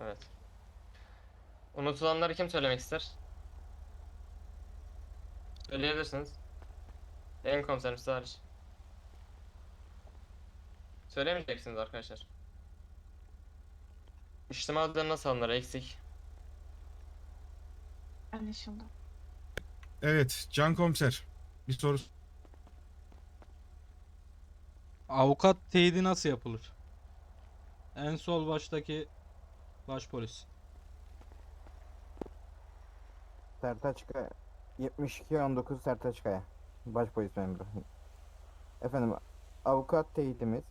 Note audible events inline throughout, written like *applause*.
Evet. Unutulanları kim söylemek ister? Söyleyebilirsiniz. En komiserim size hariç. Söylemeyeceksiniz arkadaşlar. İçtima nasıl alınır? Eksik. Anlaşıldı. Evet, Can Komiser. Bir soru. Avukat teyidi nasıl yapılır? En sol baştaki başpolis. Sertaçkaya 7219 Sertaçkaya Başpolis memuru. Efendim avukat teyitimiz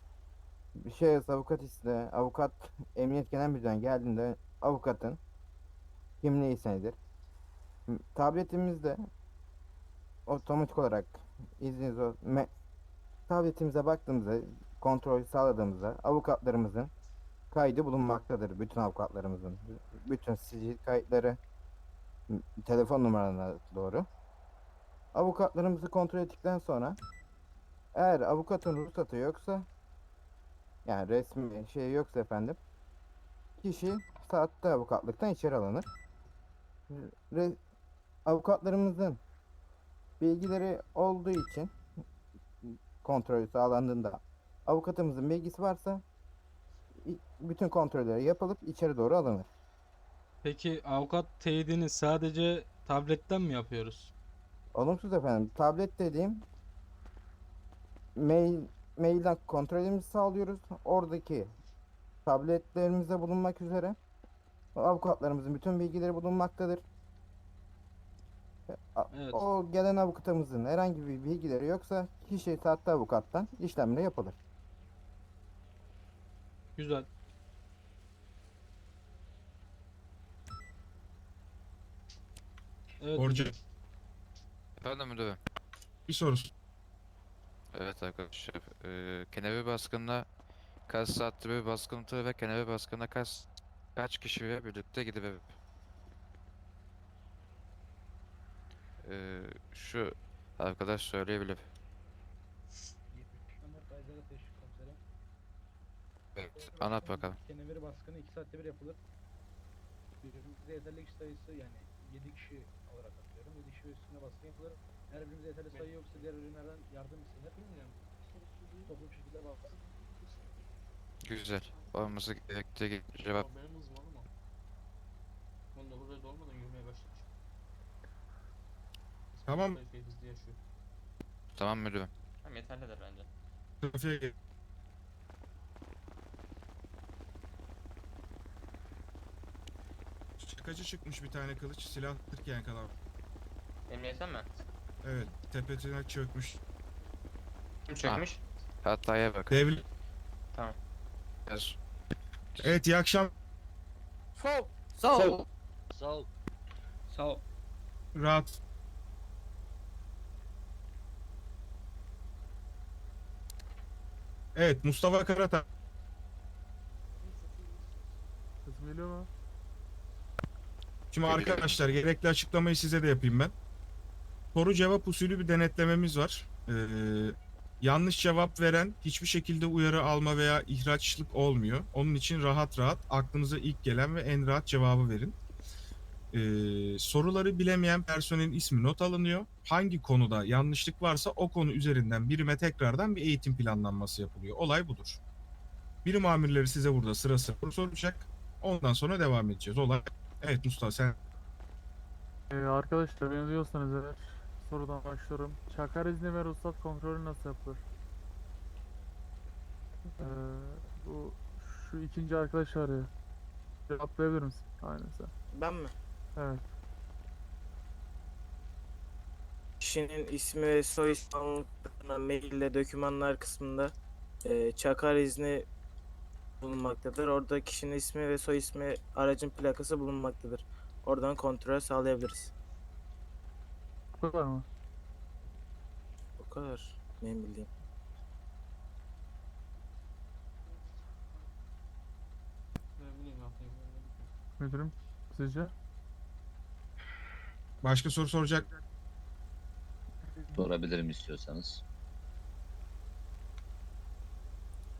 bir şey avukat iste avukat emniyet genel müdürüne geldiğinde avukatın kimliği senedir. Tabletimizde otomatik olarak izniniz o tabletimize baktığımızda kontrol sağladığımızda avukatlarımızın kaydı bulunmaktadır. Bütün avukatlarımızın. Bütün sicil kayıtları telefon numaralarına doğru. Avukatlarımızı kontrol ettikten sonra eğer avukatın ruhsatı yoksa yani resmi şey yoksa efendim kişi saatte avukatlıktan içeri alınır. Re- avukatlarımızın bilgileri olduğu için kontrolü sağlandığında avukatımızın bilgisi varsa bütün kontrolleri yapılıp içeri doğru alınır. Peki avukat teyidini sadece tabletten mi yapıyoruz? Olumsuz efendim. Tablet dediğim mail mailden kontrolümüzü sağlıyoruz. Oradaki tabletlerimizde bulunmak üzere avukatlarımızın bütün bilgileri bulunmaktadır. Evet. O gelen avukatımızın herhangi bir bilgileri yoksa kişi saatte avukattan işlemleri yapılır. Güzel. Evet. Müdürüm. Efendim müdürüm. Bir soru. Evet arkadaşlar. Eee Kenevi baskınına kaç saatte bir baskın turu ve Kenevi baskınına kaç kaç kişiyle birlikte gidebilir? Eee şu arkadaş söyleyebilir. Evet. Anlat bakalım. Keneveri baskını 2 saatte bir yapılır. Birbirimize yeterli kişi sayısı yani 7 kişi olarak atıyorum. 7 kişi üstüne baskın yapılır. Eğer birbirimize yeterli sayı yoksa diğer ürünlerden yardım istenir. Bilmiyorum. Toplu bir şekilde baksın. Güzel. Olması gerektiği cevap. Benim hızım ama. 19 ayda olmadan yürümeye başlamış. Tamam. Epey hızlı yaşıyor. Tamam müdürüm. Tamam yeterlidir bence. Trafiğe gel. Şakacı çıkmış bir tane kılıç silah kırken kadar. Emniyetten mi? Evet tepesine çökmüş. Kim çökmüş? Hataya bak. Devlet. Yaz. Evet iyi akşam. Sol! Sol. Sol! Sol! Rahat. Evet Mustafa Karata. Sesim geliyor mu? Şimdi arkadaşlar gerekli açıklamayı size de yapayım ben. Soru cevap usulü bir denetlememiz var. Ee, yanlış cevap veren hiçbir şekilde uyarı alma veya ihraçlık olmuyor. Onun için rahat rahat aklınıza ilk gelen ve en rahat cevabı verin. Ee, soruları bilemeyen personelin ismi not alınıyor. Hangi konuda yanlışlık varsa o konu üzerinden birime tekrardan bir eğitim planlanması yapılıyor. Olay budur. Birim amirleri size burada sırası soru soracak. Ondan sonra devam edeceğiz. Olay Evet Mustafa sen Ee, arkadaşlar beni duyuyorsanız eğer sorudan başlıyorum. Çakar izni ve ruhsat kontrolü nasıl yapılır? Ee, bu şu ikinci arkadaş ya. Cevaplayabilir misin? Aynen sen. Ben mi? Evet. Kişinin ismi ve soy ismi maille dokümanlar kısmında e, çakar izni bulunmaktadır. Orada kişinin ismi ve soy ismi aracın plakası bulunmaktadır. Oradan kontrol sağlayabiliriz. Bu kadar mı? O kadar benim bildiğim. Müdürüm sizce? başka soru soracak. Sorabilirim istiyorsanız.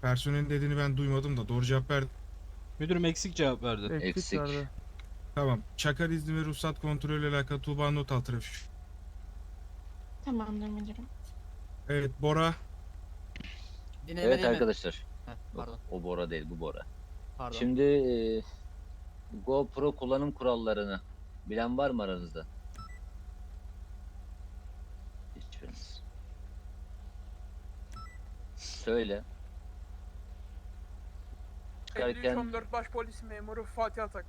Personelin dediğini ben duymadım da doğru cevap ver. Müdürüm eksik cevap verdi. Eksik, Eksik. verdi. Tamam. Çakar izni ve ruhsat kontrolü ile alakalı Tuğba not al trafik. Tamamdır müdürüm. Evet Bora. Evet arkadaşlar. Heh, pardon. o Bora değil bu Bora. Pardon. Şimdi e, GoPro kullanım kurallarını bilen var mı aranızda? Hiçbiriniz. Söyle. Çıkarken 14 baş polis memuru Fatih Atak.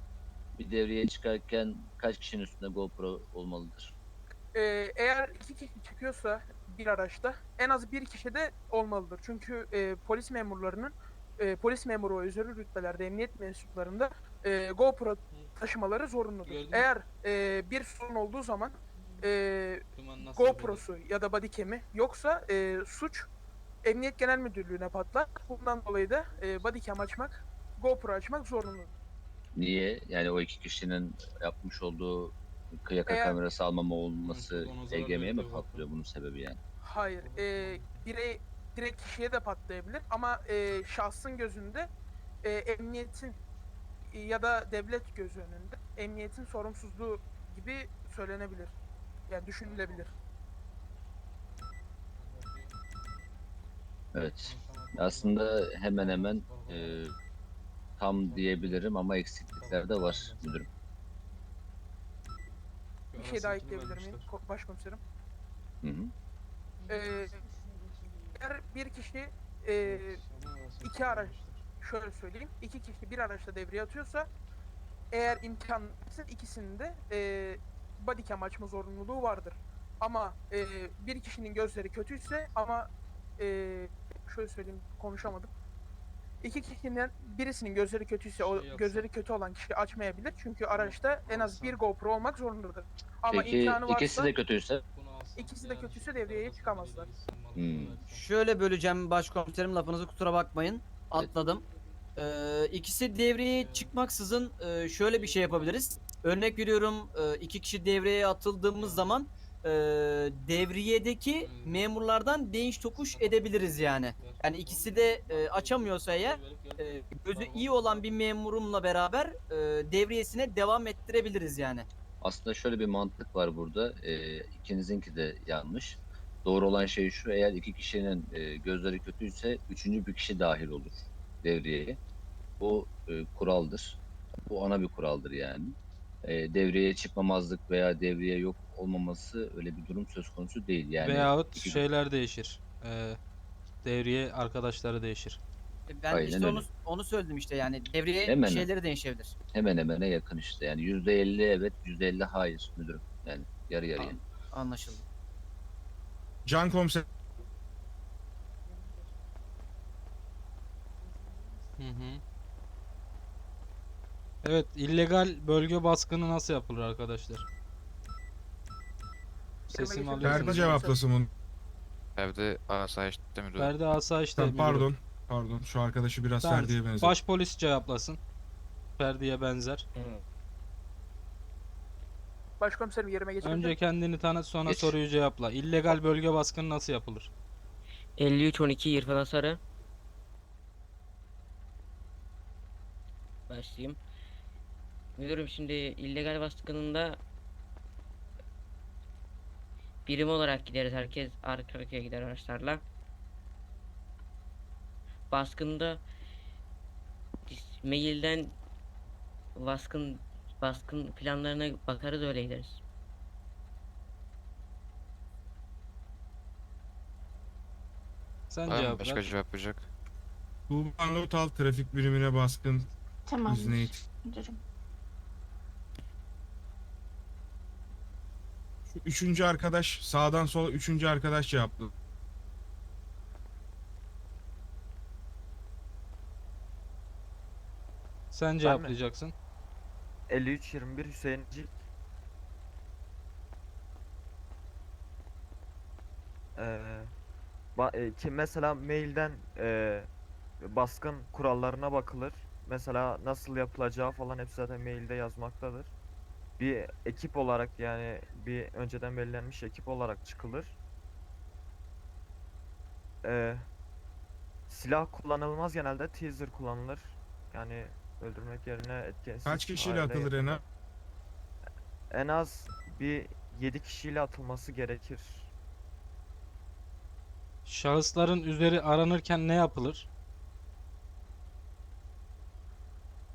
bir devreye çıkarken kaç kişinin üstünde GoPro olmalıdır? Ee, eğer iki kişi çıkıyorsa bir araçta en az bir kişi de olmalıdır. Çünkü e, polis memurlarının e, polis memuru ve üzeri rütbelerde emniyet mensuplarında e, GoPro taşımaları zorunludur. Gördün mü? Eğer e, bir sorun olduğu zaman e, Duman nasıl GoPro'su ya da bodycam'i yoksa e, suç Emniyet Genel Müdürlüğü'ne patlar. Bundan dolayı da e, bodycam açmak, GoPro açmak zorunludur. Niye? Yani o iki kişinin yapmış olduğu yaka Eğer- kamerası almama olması ona zarar EGM'ye mi veriyor patlıyor bunun sebebi yani? Hayır. E, birey direkt kişiye de patlayabilir ama e, şahsın gözünde e, emniyetin e, ya da devlet gözü önünde emniyetin sorumsuzluğu gibi söylenebilir. Yani düşünülebilir. Evet. Aslında hemen hemen e, tam diyebilirim ama eksiklikler de var müdürüm. Bir şey daha ekleyebilir miyim ko- başkomiserim? Hı hı. Ee, eğer bir kişi e, iki araç şöyle söyleyeyim iki kişi bir araçta devreye atıyorsa eğer imkan varsa ikisinde e, bodycam açma zorunluluğu vardır. Ama e, bir kişinin gözleri kötüyse ama e, şöyle söyleyeyim konuşamadım. İki kişinin birisinin gözleri kötüyse o Şey yapsa. gözleri kötü olan kişi açmayabilir. Çünkü araçta en az bir GoPro olmak zorundadır. Ama Peki imkanı varsa ikisi de kötüyse? ikisi de kötüyse devreye çıkamazlar. Hmm. Şöyle böleceğim başkomiserim lafınızı kusura bakmayın. Atladım. Ee, ikisi devreye çıkmaksızın e, şöyle bir şey yapabiliriz. Örnek veriyorum e, iki kişi devreye atıldığımız zaman e, devriyedeki memurlardan değiş tokuş edebiliriz yani. Yani ikisi de e, açamıyorsa eğer e, gözü iyi olan bir memurumla beraber e, devriyesine devam ettirebiliriz yani. Aslında şöyle bir mantık var burada. E, ikinizinki de yanlış. Doğru olan şey şu, eğer iki kişinin e, gözleri kötüyse üçüncü bir kişi dahil olur devreye. Bu e, kuraldır. Bu ana bir kuraldır yani. E, devreye çıkmamazlık veya devreye yok olmaması öyle bir durum söz konusu değil. Yani Veyahut iki- şeyler değişir. Ee, devriye arkadaşları değişir. Ben Aynen işte onu öyle. onu söyledim işte yani devreye Hemen. şeyleri değişebilir. hemen hemene yakın işte. Yani yüzde elli evet, yüzde elli hayır müdürüm. Yani yarı yarıya. Tamam. Anlaşıldı. Can komiser. Hı hı. Evet, illegal bölge baskını nasıl yapılır arkadaşlar? Sesimi alıyorsunuz. Ferdi cevaplasın bunu. Evde asayişte müdürüm. Ferdi asayişte müdürüm. pardon. Pardon. Şu arkadaşı biraz Ferdi, Ferdi'ye benziyor. Baş polis cevaplasın. Ferdi'ye benzer. Başkomiserim yerime geçebilir Önce kendini tanıt sonra Geç. soruyu cevapla. İllegal bölge baskını nasıl yapılır? 53-12 İrfan Hasarı. Başlayayım. Müdürüm şimdi illegal baskınında birim olarak gideriz. Herkes arka arkaya gider araçlarla. Baskında mailden baskın baskın planlarına bakarız öyle gideriz. Sen Var mı cevap başka ver. cevap verecek? Tuğba not al trafik birimine baskın Tamamdır izni it. müdürüm. Üçüncü arkadaş sağdan sola üçüncü arkadaş cevaplı. Sen cevaplayacaksın. 53-21 Hüseyinci. Ee, e, ki mesela mailden e, baskın kurallarına bakılır. Mesela nasıl yapılacağı falan hepsi zaten mailde yazmaktadır. Bir ekip olarak yani bir önceden belirlenmiş ekip olarak çıkılır. Ee, silah kullanılmaz genelde teaser kullanılır. Yani öldürmek yerine etkensiz Kaç kişiyle atılır en az? En az bir 7 kişiyle atılması gerekir. Şahısların üzeri aranırken ne yapılır?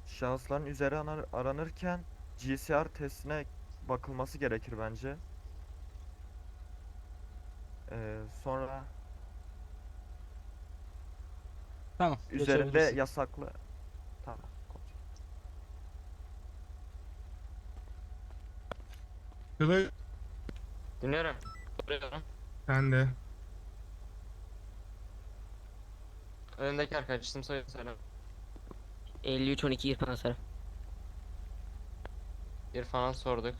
Şahısların üzeri aranırken GCR testine bakılması gerekir bence. Ee, sonra Tamam. üzerinde geçebilirsin. yasaklı tamam. Kılıç Dinliyorum. Soruyorum. sen de. Önündeki arkadaş isim soyadı söyle. 53 12 İrfan Hasarı. İrfan'a sorduk.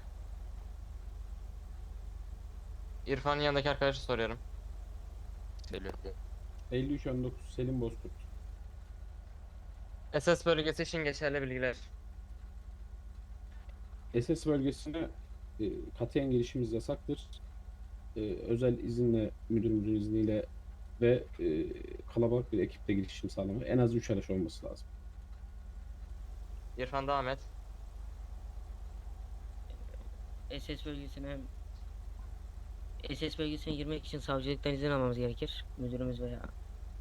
İrfan'ın yanındaki arkadaşı soruyorum. Selim. 53 19 Selim Bozkurt. SS bölgesi için geçerli bilgiler. SS bölgesine e, katiyen girişimiz yasaktır. E, özel izinle, müdürümüzün izniyle ve e, kalabalık bir ekiple girişim sağlamak. En az 3 araç olması lazım. İrfan devam et. SS bölgesine SS bölgesine girmek için savcılıktan izin almamız gerekir. Müdürümüz veya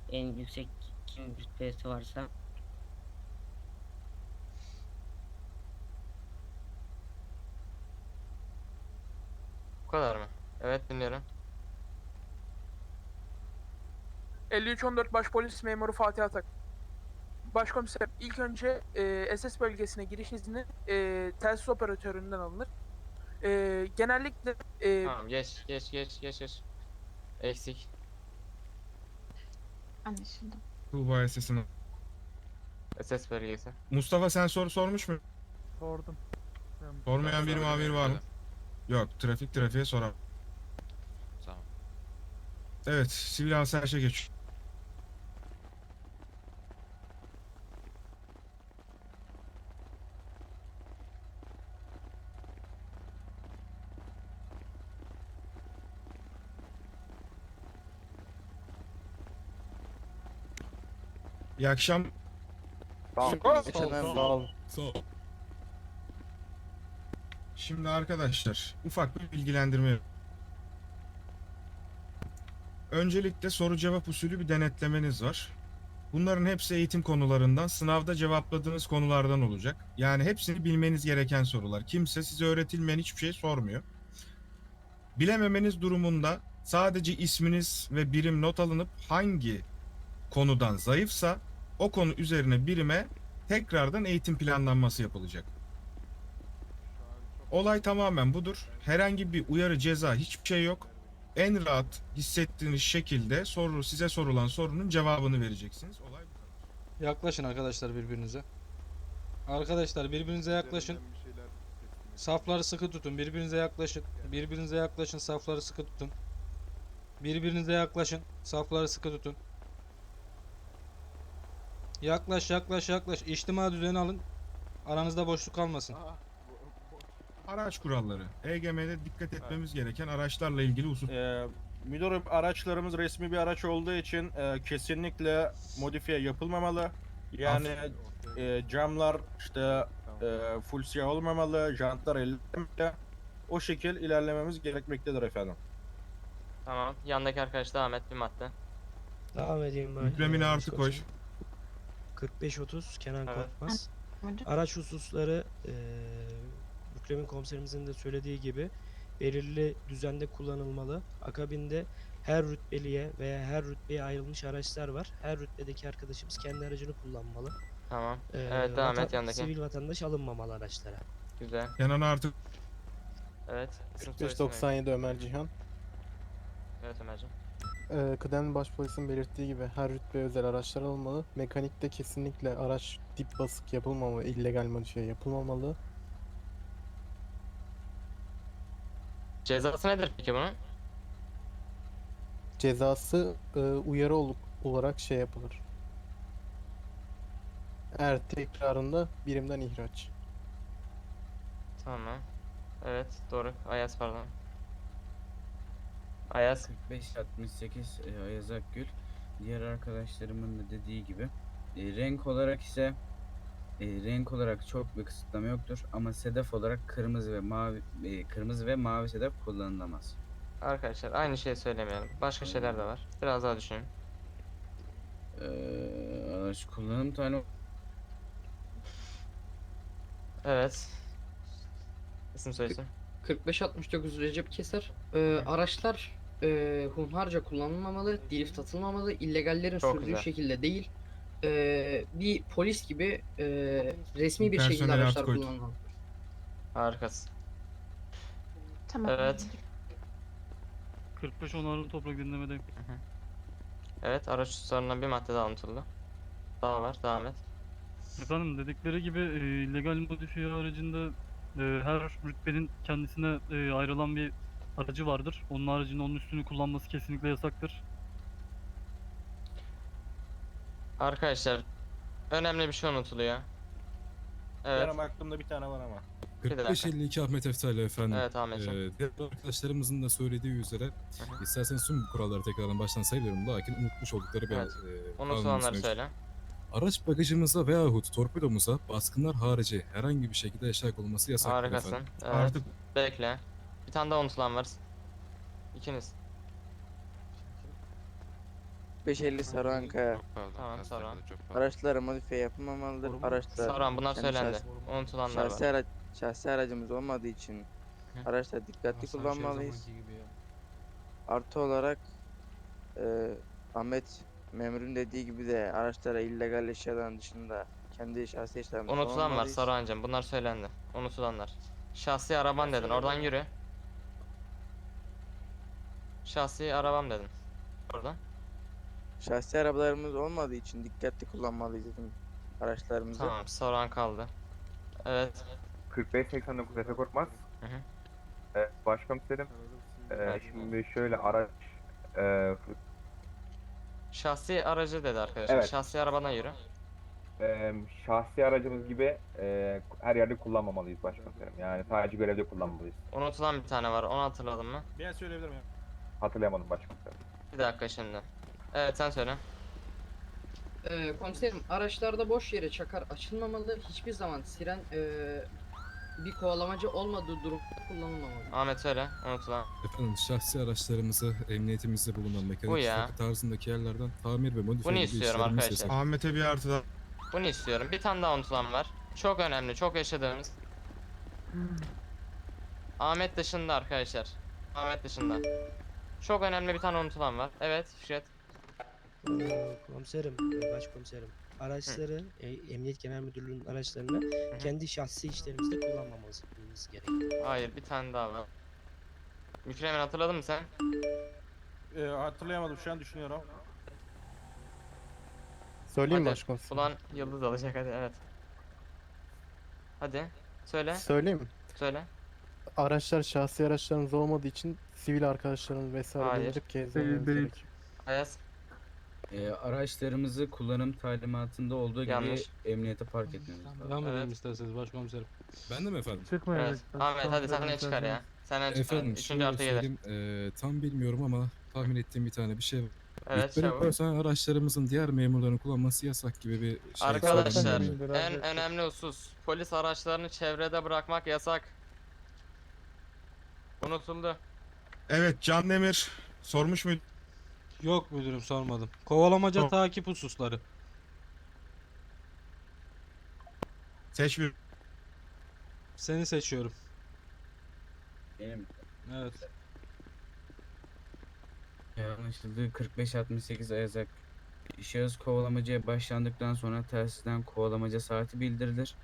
en yüksek kim rütbesi varsa. Bu kadar mı? Evet dinliyorum. 5314 Başpolis Memuru Fatih Atak. Başkomiserim ilk önce e, SS bölgesine giriş izni e, telsiz operatöründen alınır. E, genellikle e, Tamam geç geç geç geç geç. Eksik. Anlaşıldı. Tuğba sesini. SS bölgesi. Mustafa sen soru sormuş mu? Sordum. Sormayan bir muhabir var mı? Yok. Trafik trafiğe sorar. Tamam. Evet. Sivil asayişe geç. İyi akşam. Şimdi arkadaşlar ufak bir bilgilendirme. Öncelikle soru cevap usulü bir denetlemeniz var. Bunların hepsi eğitim konularından, sınavda cevapladığınız konulardan olacak. Yani hepsini bilmeniz gereken sorular. Kimse size öğretilmeyen hiçbir şey sormuyor. Bilememeniz durumunda sadece isminiz ve birim not alınıp hangi konudan zayıfsa o konu üzerine birime tekrardan eğitim planlanması yapılacak. Olay tamamen budur. Herhangi bir uyarı ceza hiçbir şey yok. En rahat hissettiğiniz şekilde soru size sorulan sorunun cevabını vereceksiniz. Olay. Yaklaşın arkadaşlar birbirinize. Arkadaşlar birbirinize yaklaşın. Safları sıkı tutun. Birbirinize yaklaşın. Birbirinize yaklaşın. Safları sıkı tutun. Birbirinize yaklaşın. Safları sıkı tutun. Yaklaş yaklaş yaklaş. İçtima düzeni alın. Aranızda boşluk kalmasın. Araç kuralları. EGM'de dikkat etmemiz gereken araçlarla ilgili husus. Ee, müdürüm araçlarımız resmi bir araç olduğu için e, kesinlikle modifiye yapılmamalı. Yani e, camlar işte e, full siyah olmamalı, jantlar ellemeli. O şekil ilerlememiz gerekmektedir efendim. Tamam. Yandaki arkadaş devam et bir madde. Devam edeyim Yüklemini artı koy. 45-30 Kenan Evet. Korkmaz. Araç hususları eee Mükremin komiserimizin de söylediği gibi belirli düzende kullanılmalı. Akabinde her rütbeliye veya her rütbeye ayrılmış araçlar var. Her rütbedeki arkadaşımız kendi aracını kullanmalı. Tamam. Eee, Evet devam et yandaki. Sivil vatandaş alınmamalı araçlara. Güzel. Kenan artı Evet. İsim soy isim ver. 4597 Ömer Cihan. Evet Ömerciğim. Ee, kıdemli başpolisin belirttiği gibi her rütbe özel araçlar olmalı. Mekanikte kesinlikle araç dip basık yapılmamalı, illegal modifiye yapılmamalı. Cezası nedir peki bunun? Cezası e, uyarı ol- olarak şey yapılır. Eğer tekrarında birimden ihraç. Tamam. Evet doğru. Ayas pardon. Ayas. 4568 e, Ayaz Akgül. Diğer arkadaşlarımın da dediği gibi. E, renk olarak ise e, renk olarak çok bir kısıtlama yoktur ama sedef olarak kırmızı ve mavi e, kırmızı ve mavi sedef kullanılamaz. Arkadaşlar aynı şeyi söylemeyelim. Başka şeyler de var. Biraz daha düşünün. Ee, araç kullanım tane Evet. İsim soyisim. 45-69 Recep Keser. Ee, araçlar e, hunharca kullanılmamalı, drift atılmamalı, illegallerin Çok sürdüğü güzel. şekilde değil. Ee, bir polis gibi e, resmi bir şekilde Personel araçlar artı kullanılmalı. Harikasın. Tamam. Evet. 45 onarlı toprak dinlemedeyim. Evet araç hususlarından bir madde daha unutuldu. Daha var. Devam et. Efendim dedikleri gibi e, illegal modifiye haricinde e, her rütbenin kendisine e, ayrılan bir aracı vardır. Onun haricinde onun üstünü kullanması kesinlikle yasaktır. Arkadaşlar önemli bir şey unutuluyor. Evet. Benim aklımda bir tane var ama. Bir dakika. 45-52 Ahmet Efsali efendim. Evet Ahmetciğim. Ee, diğer arkadaşlarımızın da söylediği üzere isterseniz tüm bu kuralları tekrardan baştan sayıyorum. Lakin unutmuş oldukları bir Evet. e, Unutulanları söyle. Araç bagajımıza veyahut torpidomuza baskınlar harici herhangi bir şekilde eşya konulması yasaktır Harikasın. efendim. Evet. Artık Bekle. Bir tane daha unutulan var. İkiniz. 550 Sarıankaya. Çok pardon. Tamam, kaslarım Saruhan. da çok pardon. Araçlara modifiye yapılmamalıdır. Araçlar Saran bunlar kendi söylendi. şahsi- Unutulanlar var. şahsi, araç, şahsi aracımız olmadığı için Hı. araçları dikkatli kullanmalıyız. Artı olarak e, Ahmet Memur'un dediği gibi de araçlara illegal eşyaların dışında kendi şahsi eşyalarımızı Unutulan var. Saruhan'cığım. Bunlar söylendi. Unutulanlar. Şahsi araban dedin. Oradan yürü. Şahsi arabam dedin. Oradan. Şahsi arabalarımız olmadığı için dikkatli kullanmalıyız dedim araçlarımızı. Tamam. Saruhan kaldı. Evet. 45-89 Efe Korkmaz. Hı hı. Evet, başkomiserim. Ee, şimdi şöyle araç e, Şahsi aracı dedi arkadaşlar. Evet. Şahsi arabana yürü. e, şahsi aracımız gibi e, her yerde kullanmamalıyız başkomiserim. Yani sadece görevde kullanmalıyız. Unutulan bir tane var. Onu hatırladın mı? Ben söyleyebilir miyim? Hatırlayamadım başkomiserim. Bir dakika şimdi. Evet sen söyle. Ee, komiserim araçlarda boş yere çakar açılmamalı. Hiçbir zaman siren e, bir kovalamacı olmadığı durumda kullanılmamalı. Ahmet söyle. Unutulan. Efendim şahsi araçlarımızı emniyetimizde bulunan mekanik Bu ya. stopı tarzındaki yerlerden tamir ve modifiye Bunu gibi istiyorum arkadaşlar. yasak. Ahmet'e bir artı daha. Bunu istiyorum. Bir tane daha unutulan var. Çok önemli. Çok yaşadığımız. Ahmet dışında arkadaşlar. Ahmet dışında. Çok önemli bir tane unutulan var. Evet Fikret. Ee, komiserim, başkomiserim. Araçları, e, Emniyet Genel Müdürlüğü'nün araçlarını kendi şahsi işlerimizde kullanmamamız gerekiyor. Hayır bir tane daha var. Mükremin hatırladın mı sen? E, hatırlayamadım şu an düşünüyorum. Söyleyeyim başkomiserim. Ulan yıldız alacak hadi evet. Hadi. Söyle. Söyleyeyim. Söyle. Araçlar şahsi araçlarınız olmadığı için sivil arkadaşlarınız vesaire Hayır. bindirip Değil, gezmeniz değil. gerekiyor. Ayaz. Ee, araçlarımızı kullanım talimatında olduğu gibi Yanlış. emniyete park etmemiz lazım. Devam edelim Evet. isterseniz başkomiserim. Ben de mi efendim? Evet. Çıkmayacak. Ahmet hadi ne çıkar ya? Sen ne çıkar? Efendim Üçüncü şöyle artı gelir. söyleyeyim. e, tam bilmiyorum ama tahmin ettiğim bir tane bir şey var. Evet Rütbeli çabuk. personel araçlarımızın diğer memurların kullanması yasak gibi bir şey Arkadaşlar en önemli husus polis araçlarını çevrede bırakmak yasak. Unutuldu. Evet Can Demir sormuş muydu? Yok müdürüm sormadım. Kovalamaca Tamam. takip hususları. Seç bir. Seni seçiyorum. Benim Evet. Anlaşıldı. 45-68 Ayazak. Şahıs kovalamacaya başlandıktan sonra telsizden kovalamaca saati bildirilir.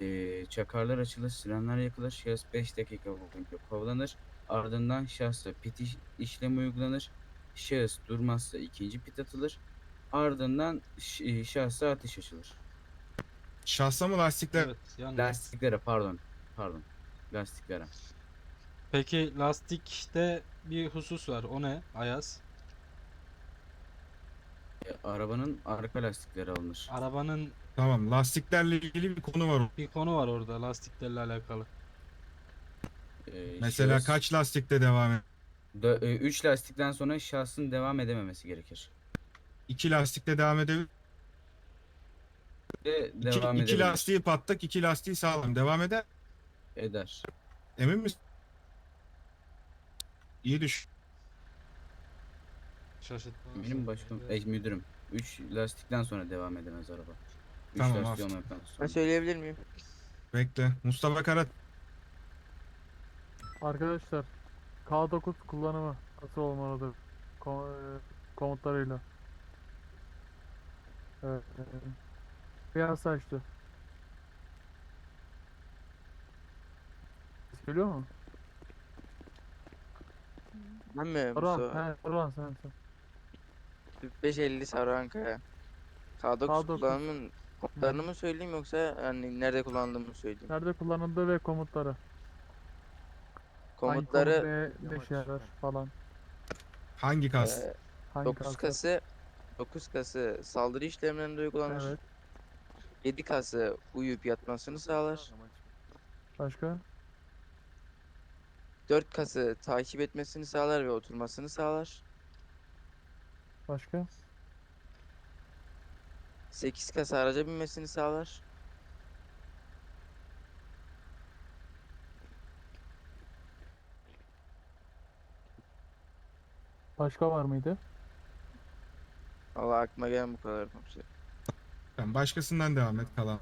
Ee, çakarlar açılır, sirenler yakılır. Şahıs 5 dakika boyunca kovalanır. Ardından şahsa pit iş- işlemi uygulanır. Şahıs durmazsa ikinci pit atılır. Ardından ş- e, şahsa ateş açılır. Şahsa mı lastikler? Evet. Yanlış. Lastiklere pardon. Pardon. Lastiklere. Peki lastikte bir husus var. O ne? Ayaz. E, arabanın arka lastikleri alınır. Arabanın Tamam lastiklerle ilgili bir konu var. bir konu var orada lastiklerle alakalı. Ee, Mesela şahıs- kaç lastikte devam et? 3 lastikten sonra şahsın devam edememesi gerekir. İki lastikte devam edebilir. Ve İki, devam iki edebilir. lastiği patlak, iki lastiği sağlam. Devam eder. Eder. Emin misin? İyi düş. Şaşırtma. Benim başkan, e, müdürüm. 3 lastikten sonra devam edemez araba. 3 Tamam, olmadıktan Ben sonra. söyleyebilir miyim? Bekle. Mustafa Karat. Arkadaşlar K9 kullanımı nasıl olmalıdır? Ko- e, komutlarıyla. Evet. e, Beyaz saçlı. Ses Geliyor mu? Ben mi? Orhan, he, Orhan sen sen. 4550 Sarıankaya. K9 K9. kullanımın kodlarını mı söyleyeyim yoksa hani nerede kullandığımı söyleyeyim. Nerede kullanıldığı ve komutları. Komutları ne, ne yarar falan. Hangi kas? Ee, Hangi 9 kas? kası 9 kası saldırı işlemlerinde uygulanır. Evet. 7 kası uyuyup yatmasını sağlar. Başka? 4 kası takip etmesini sağlar ve oturmasını sağlar. Başka? 8 kası araca binmesini sağlar. Başka var mıydı? Allah aklıma gelen bu kadar komiserim. Tamam, başkasından devam et kalan.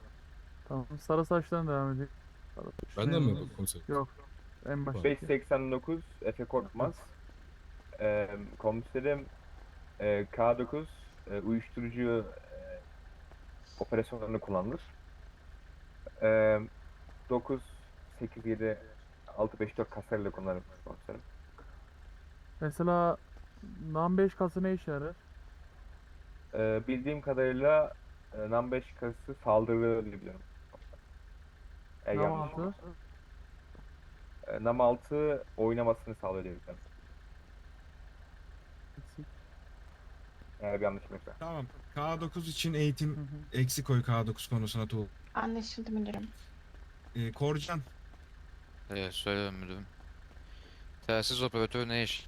Tamam. Sarı saçtan devam edelim. Sarı saç Benden mi bu komiserim? Yok. En baştaki. 589 Efe Korkmaz. *laughs* Ee, komiserim e, K9 e, uyuşturucu e, operasyonlarında kullanılır. E, 9 8 7 6 5 4 kaslarıyla kullanılır komiserim. Mesela NAM 5 kası ne işe yarar? E, bildiğim kadarıyla e, NAM 5 kasası saldırı diyebilirim. E, NAM yanlış 6? E, NAM 6 oynamasını sağlıyor diyebilirim. Eğer bir yanlışım yoksa. Tamam. K9 için eğitim eksi koy K9 konusuna Tuğ. Anlaşıldı müdürüm. Ee, Korcan. Evet söylüyorum müdürüm. Telsiz operatörü ne iş